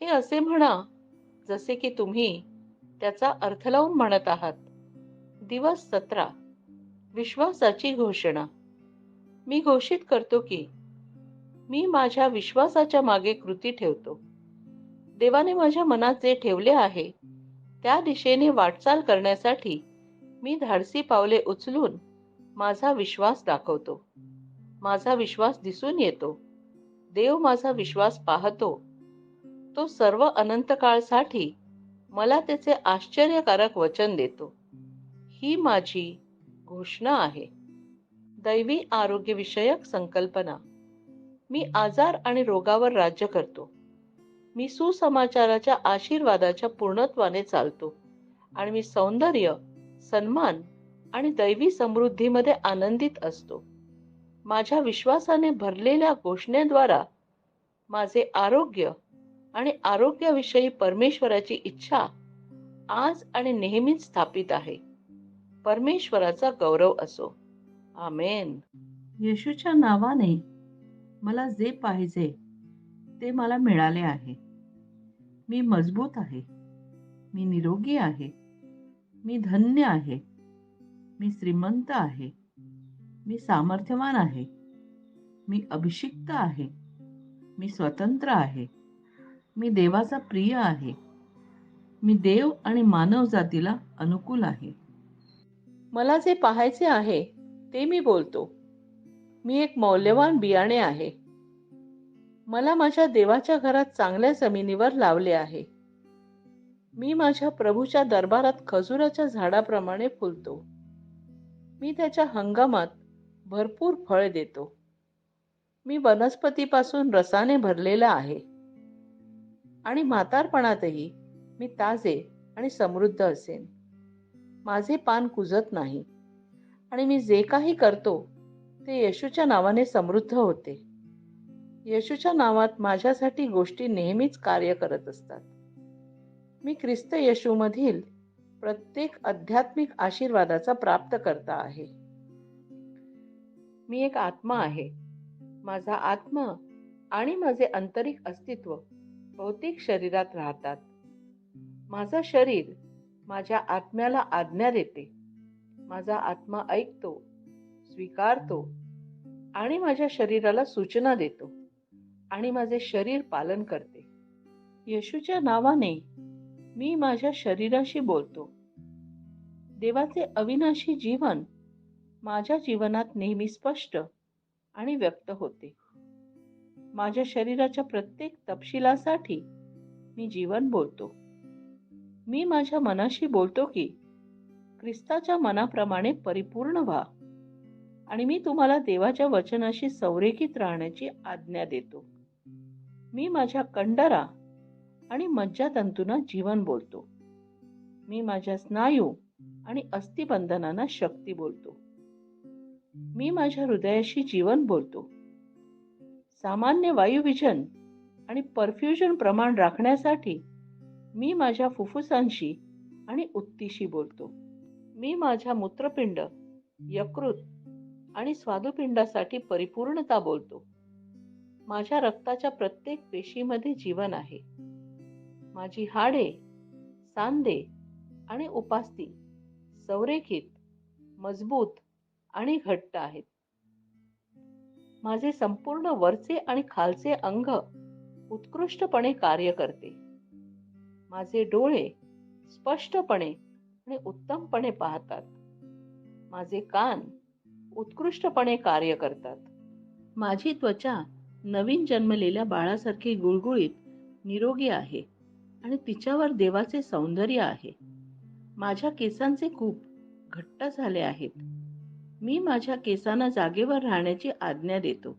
हे असे म्हणा जसे की तुम्ही त्याचा अर्थ लावून म्हणत आहात. दिवस सतरा. विश्वासाची घोषणा. मी घोषित करतो की मी माझ्या विश्वासाच्या मागे कृती ठेवतो. देवाने माझ्या मनात जे ठेवले आहे त्या दिशेने वाटचाल करण्यासाठी मी धाडसी पावले उचलून माझा विश्वास दाखवतो. माझा विश्वास दिसून येतो. देव माझा विश्वास पाहतो. तो सर्व अनंत काळसाठी मला त्याचे आश्चर्यकारक वचन देतो. ही माझी घोषणा आहे. दैवी आरोग्यविषयक संकल्पना. मी आजार आणि रोगावर राज्य करतो. मी सुसमाचाराच्या आशीर्वादाच्या पूर्णत्वाने चालतो. आणि मी सौंदर्य सन्मान आणि दैवी समृद्धीमध्ये आनंदित असतो. माझ्या विश्वासाने भरलेल्या घोषणेद्वारा माझे आरोग्य आणि आरोग्याविषयी परमेश्वराची इच्छा आज आणि नेहमीच स्थापित आहे. परमेश्वराचा गौरव असो. आमेन. येशूच्या नावाने मला जे पाहिजे ते मला मिळाले आहे. मी मजबूत आहे. मी निरोगी आहे. मी धन्य आहे. मी श्रीमंत आहे. मी सामर्थ्यवान आहे. मी अभिषिक्त आहे. मी स्वतंत्र आहे. मी देवाचा प्रिय आहे. मी देव आणि मानव जातीला अनुकूल आहे. मला जे पाहायचे आहे ते मी बोलतो. मी एक मौल्यवान बियाणे आहे. मला माझ्या देवाच्या घरात चांगल्या जमिनीवर लावले आहे. मी माझ्या प्रभूच्या दरबारात खजुराच्या झाडाप्रमाणे फुलतो. मी त्याच्या हंगामात भरपूर फळ देतो. मी वनस्पतीपासून रसाने भरलेला आहे. आणि म्हातारपणातही मी ताजे आणि समृद्ध असेन. माझे पान कुजत नाही आणि मी जे काही करतो ते येशूच्या नावाने समृद्ध होते. येशूच्या नावात माझ्यासाठी गोष्टी नेहमीच कार्य करत असतात. मी ख्रिस्त येशूमधील प्रत्येक आध्यात्मिक आशीर्वादाचा प्राप्त करता आहे. मी एक आत्मा आहे. माझा आत्मा आणि माझे आंतरिक अस्तित्व भौतिक शरीरात राहतात. माझं शरीर माझ्या आत्म्याला आज्ञा देते. माझा आत्मा ऐकतो स्वीकारतो आणि माझ्या शरीराला सूचना देतो आणि माझे शरीर पालन करते. येशूच्या नावाने मी माझ्या शरीराशी बोलतो. देवाचे अविनाशी जीवन माझ्या जीवनात नेहमी स्पष्ट आणि व्यक्त होते. माझ्या शरीराच्या प्रत्येक तपशिलासाठी मी जीवन बोलतो. मी माझ्या मनाशी बोलतो की ख्रिस्ताच्या मनाप्रमाणे परिपूर्ण व्हा आणि मी तुम्हाला देवाच्या वचनाशी संरेखित राहण्याची आज्ञा देतो. मी माझ्या कंडरा आणि मज्जातंतूंना जीवन बोलतो. मी माझ्या स्नायू आणि अस्थिबंधनांना शक्ती बोलतो. मी माझ्या हृदयाशी जीवन बोलतो. सामान्य वायुविजन आणि परफ्युजन प्रमाण राखण्यासाठी मी माझ्या फुफ्फुसांशी आणि उत्तीशी बोलतो. मी माझ्या मूत्रपिंड यकृत आणि स्वादुपिंडासाठी परिपूर्णता बोलतो. माझ्या रक्ताच्या प्रत्येक पेशीमध्ये जीवन आहे. माझी हाडे सांधे आणि उपास्ती संरेखित मजबूत आणि घट्ट आहेत. माझे संपूर्ण वरचे आणि खालचे अंग उत्कृष्टपणे कार्य करते. माझे डोळे स्पष्टपणे आणि उत्तमपणे पाहतात. माझे कान उत्कृष्टपणे कार्य करतात. माझी त्वचा नवीन जन्मलेल्या बाळासारखी गुळगुळीत निरोगी आहे आणि तिच्यावर देवाचे सौंदर्य आहे. माझ्या केसांचे खूप घट्ट झाले आहेत. मी माझ्या केसांना जागेवर राहण्याची आज्ञा देतो.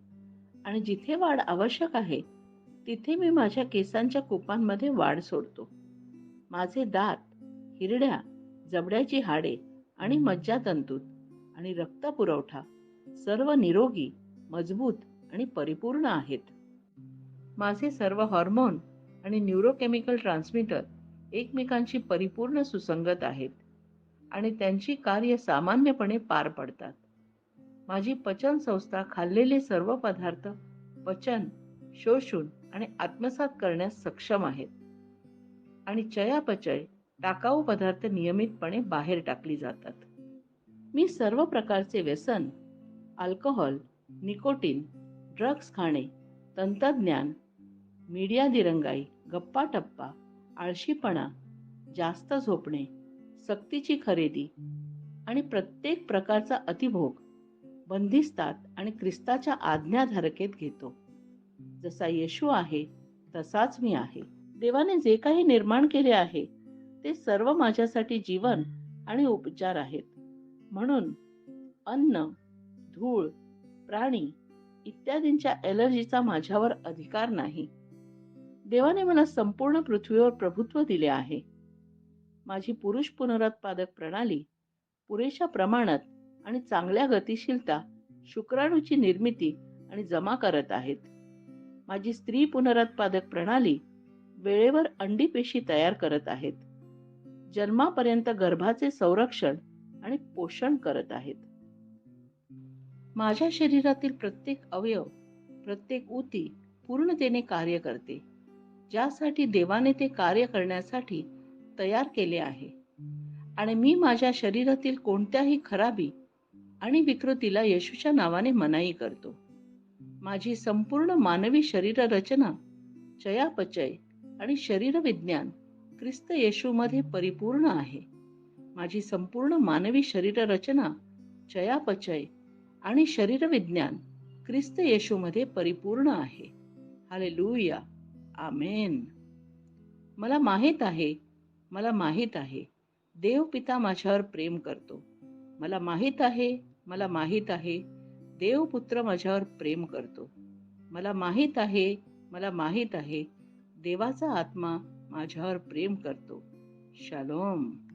आणि जिथे वाढ आवश्यक आहे तिथे मी माझ्या केसांच्या कुपांमध्ये वाढ सोडतो. माझे दात हिरड्या जबड्याची हाडे आणि मज्जातंतूत आणि रक्तपुरवठा सर्व निरोगी मजबूत आणि परिपूर्ण आहेत. माझे सर्व हॉर्मोन आणि न्यूरोकेमिकल ट्रान्समीटर एकमेकांशी परिपूर्ण सुसंगत आहेत. आणि त्यांची कार्य सामान्यपणे पार पडतात. माझी पचन संस्था खाल्लेले सर्व पदार्थ पचन शोषून आणि आत्मसात करण्यास सक्षम आहेत. आणि चयापचय टाकाऊ पदार्थ नियमितपणे बाहेर टाकली जातात. मी सर्व प्रकारचे व्यसन अल्कोहोल निकोटीन ड्रग्स खाणे तंत्रज्ञान मीडिया दिरंगाई गप्पा टप्पा आळशीपणा जास्त झोपणे सक्तीची खरेदी आणि प्रत्येक प्रकारचा अतिभोग बंदिस्तात आणि ख्रिस्ताच्या आज्ञाधारकेत घेतो. जसा येशू आहे तसाच मी आहे. देवाने जे काही निर्माण केले आहे ते सर्व माझ्यासाठी जीवन आणि उपचार आहेत. म्हणून अन्न धूळ प्राणी इत्यादींच्या एलर्जीचा माझ्यावर अधिकार नाही. देवाने मला संपूर्ण पृथ्वीवर प्रभुत्व दिले आहे. माझी पुरुष पुनरुत्पादक प्रणाली पुरेशा प्रमाणात आणि चांगल्या गतिशीलता शुक्राणूची निर्मिती आणि जमा करत आहेत. माझी स्त्री पुनरुत्पादक प्रणाली वेळेवर अंडी पेशी तयार करत आहेत. जन्मापर्यंत गर्भाचे संरक्षण आणि पोषण करत आहेत. माझ्या शरीरातील प्रत्येक अवयव प्रत्येक ऊती पूर्णतेने कार्य करते ज्यासाठी देवाने ते कार्य करण्यासाठी तयार केले आहे. आणि मी माझ्या शरीरातील कोणत्याही खराबी आणि विकृतीला येशूच्या नावाने मनाई करतो. माझी संपूर्ण मानवी शरीर रचना चयापचय आणि शरीरविज्ञान ख्रिस्त येशूमध्ये परिपूर्ण आहे. माझी संपूर्ण मानवी शरीर रचना चयापचय आणि शरीरविज्ञान ख्रिस्त येशूमध्ये परिपूर्ण आहे. हाले लुया आमेन. मला माहीत आहे मला माहीत आहे. देव पिता माझ्यावर प्रेम करतो. मला माहीत आहे मला माहीत आहे. देव पुत्र माझ्यावर प्रेम करतो. मला माहीत आहे मला माहीत आहे. देवाचा आत्मा माझ्यावर प्रेम करतो. शालोम.